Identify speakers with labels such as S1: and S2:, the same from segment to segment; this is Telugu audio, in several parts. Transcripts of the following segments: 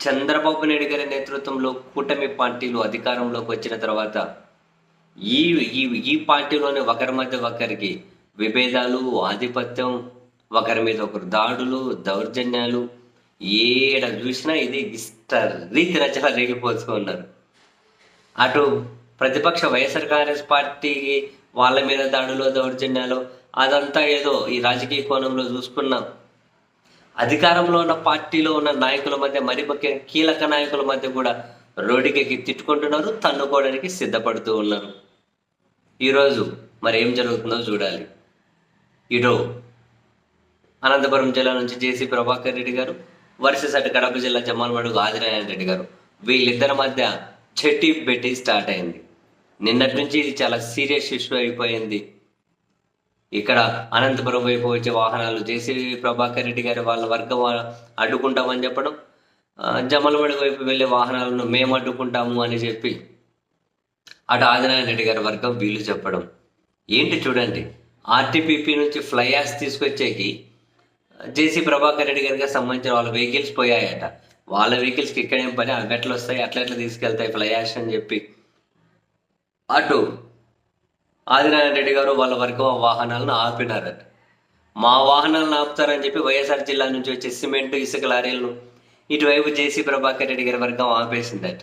S1: చంద్రబాబు నాయుడు గారి నేతృత్వంలో కూటమి పార్టీలు అధికారంలోకి వచ్చిన తర్వాత ఈ ఈ ఈ పార్టీలోనే ఒకరి మధ్య ఒకరికి విభేదాలు ఆధిపత్యం ఒకరి మీద ఒకరు దాడులు దౌర్జన్యాలు ఏడ చూసినా ఇది రీతి రచన రేగిపోతూ ఉన్నారు. అటు ప్రతిపక్ష వైఎస్ఆర్ కాంగ్రెస్ పార్టీకి వాళ్ళ మీద దాడులు దౌర్జన్యాలు అదంతా ఏదో ఈ రాజకీయ కోణంలో చూసుకున్నాం. అధికారంలో ఉన్న పార్టీలో ఉన్న నాయకుల మధ్య మరి ముఖ్యంగా కీలక నాయకుల మధ్య కూడా రోడ్డుకెక్కి తిట్టుకుంటున్నారు తన్నుకోవడానికి సిద్ధపడుతూ ఉన్నారు. ఈరోజు మరి ఏం జరుగుతుందో చూడాలి. ఇడో అనంతపురం జిల్లా నుంచి జేసీ ప్రభాకర్ రెడ్డి గారు వర్సెస్ అటు కడప జిల్లా జమ్మలమడుగు ఆదినారాయణ రెడ్డి గారు వీళ్ళిద్దరి మధ్య చెట్టి పెట్టి స్టార్ట్ అయింది. నిన్నటి నుంచి ఇది చాలా సీరియస్ ఇష్యూ అయిపోయింది. ఇక్కడ అనంతపురం వైపు వచ్చే వాహనాలు జేసీబీ ప్రభాకర్ రెడ్డి గారి వాళ్ళ వర్గం అడ్డుకుంటామని చెప్పడం జమలమడి వైపు వెళ్ళే వాహనాలను మేము అడ్డుకుంటాము అని చెప్పి అటు ఆదినారాయణ రెడ్డి గారి వర్గం వీళ్ళు చెప్పడం. ఏంటి చూడండి ఆర్టీపీపీ నుంచి ఫ్లై యాస్ తీసుకొచ్చేకి జేసీ ప్రభాకర్ రెడ్డి గారికి సంబంధించిన వాళ్ళ వెహికల్స్ పోయాయట. వాళ్ళ వెహికల్స్కి ఇక్కడేం పని అవి ఎట్లా వస్తాయి అట్లా ఎట్లా తీసుకెళ్తాయి ఫ్లై యాష్ అని చెప్పి. అటు ఆదినారాయణ రెడ్డి గారు వాళ్ళ వర్గం వాహనాలను ఆపినారట మా వాహనాలను ఆపుతారని చెప్పి వైఎస్ఆర్ జిల్లా నుంచి వచ్చే సిమెంట్ ఇసుక లారీలను ఇటువైపు జేసీ ప్రభాకర్ రెడ్డి గారి వర్గం ఆపేసిందట.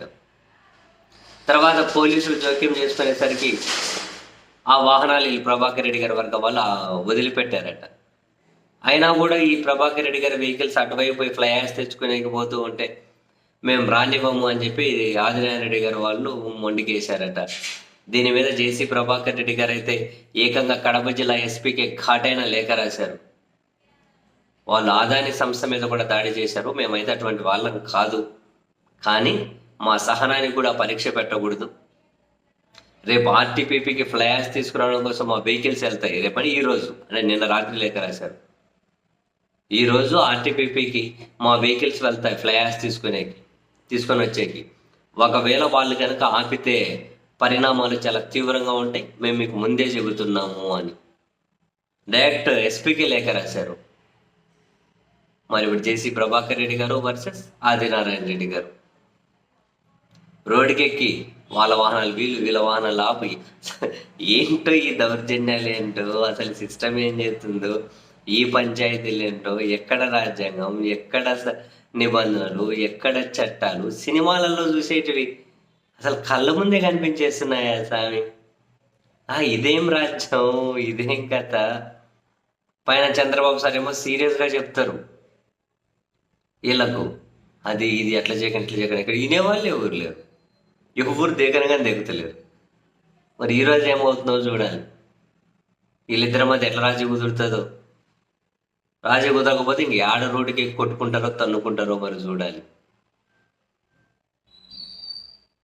S1: తర్వాత పోలీసులు జోక్యం చేసుకునేసరికి ఆ వాహనాలు ఈ ప్రభాకర్ రెడ్డి గారి వర్గం వల్ల వదిలిపెట్టారట. అయినా కూడా ఈ ప్రభాకర్ రెడ్డి గారి వెహికల్స్ అటువైపు ఫ్లై ఆర్స్ తెచ్చుకునేకి పోతూ ఉంటే మేము రానివ్వము అని చెప్పి ఆదినారాయణ రెడ్డి గారు వాళ్ళు మొండికేశారట. దీని మీద జేసీ ప్రభాకర్ రెడ్డి గారు అయితే ఏకంగా కడప జిల్లా ఎస్పీకి ఘాటైన లేఖ రాశారు. వాళ్ళు ఆదాని సంస్థ మీద కూడా దాడి చేశారు. మేమైతే అటువంటి వాళ్ళం కాదు. కానీ మా సహనానికి కూడా పరీక్ష పెట్టకూడదు. రేపు ఆర్టీపీపీకి ఫ్లయాస్ తీసుకురావడం కోసం మా వెహికల్స్ వెళ్తాయి. రేపని ఈ రోజు అంటే నిన్న రాత్రి లేఖ రాశారు. ఈరోజు ఆర్టీపీపీకి మా వెహికల్స్ వెళ్తాయి ఫ్లయాస్ తీసుకునేకి తీసుకొని వచ్చేకి. ఒకవేళ వాళ్ళు కనుక ఆపితే పరిణామాలు చాలా తీవ్రంగా ఉంటాయి. మేము మీకు ముందే చెబుతున్నాము అని. డైరెక్ట్ ఎస్పీకి లేఖ రాశారు. మరి ఇప్పుడు జేసీ ప్రభాకర్ రెడ్డి గారు వర్సెస్ ఆదినారాయణ రెడ్డి గారు. రోడ్డుకెక్కి వాళ్ళ వాహనాలు వీళ్ళు వీళ్ళ వాహనాలు ఆపి. ఏంటో ఈ దౌర్జన్యాలు ఏంటో అసలు సిస్టమ్ ఏం చేస్తుందో ఈ పంచాయతీలు ఏంటో ఎక్కడ రాజ్యాంగం ఎక్కడ నిబంధనలు ఎక్కడ చట్టాలు సినిమాలలో చూసేటివి అసలు కళ్ళ ముందే కనిపించేస్తున్నాయా స్వామి? ఆ ఇదేం రాజ్యం ఇదేం కథ? పైన చంద్రబాబు సార్ ఏమో సీరియస్గా చెప్తారు. వీళ్ళకు అది ఇది ఎట్లా చేయకండి ఇట్లా చేయకండి ఇక్కడ వినేవాళ్ళు ఎవరు లేరు. ఎవరు దిగనగానే దిగుతలేరు మరి ఈ రోజు ఏమవుతుందో చూడాలి. వీళ్ళిద్దరి మధ్య ఎట్లా రాజీ కుదురుతుందో. రాజీ కుదరకపోతే ఇంక ఆడ రోడ్డుకి కొట్టుకుంటారో తన్నుకుంటారో మరి చూడాలి.